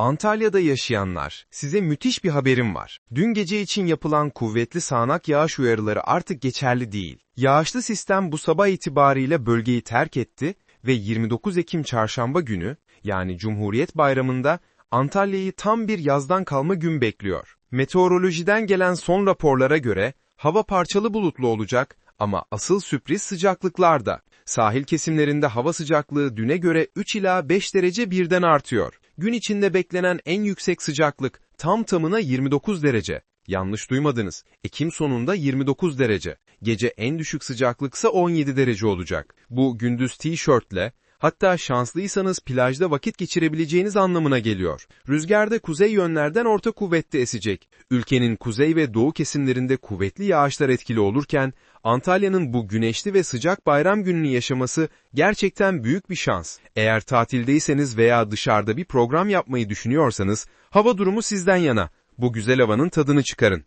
Antalya'da yaşayanlar, size müthiş bir haberim var. Dün gece için yapılan kuvvetli sağanak yağış uyarıları artık geçerli değil. Yağışlı sistem bu sabah itibariyle bölgeyi terk etti ve 29 Ekim çarşamba günü, yani Cumhuriyet Bayramı'nda Antalya'yı tam bir yazdan kalma gün bekliyor. Meteorolojiden gelen son raporlara göre hava parçalı bulutlu olacak ama asıl sürpriz sıcaklıklarda. Sahil kesimlerinde hava sıcaklığı düne göre 3 ila 5 derece birden artıyor. Gün içinde beklenen en yüksek sıcaklık tam tamına 29 derece. Yanlış duymadınız. Ekim sonunda 29 derece. Gece en düşük sıcaklıksa 17 derece olacak. Bu gündüz tişörtle, hatta şanslıysanız plajda vakit geçirebileceğiniz anlamına geliyor. Rüzgar da kuzey yönlerden orta kuvvette esecek. Ülkenin kuzey ve doğu kesimlerinde kuvvetli yağışlar etkili olurken, Antalya'nın bu güneşli ve sıcak bayram gününü yaşaması gerçekten büyük bir şans. Eğer tatildeyseniz veya dışarıda bir program yapmayı düşünüyorsanız, hava durumu sizden yana. Bu güzel havanın tadını çıkarın.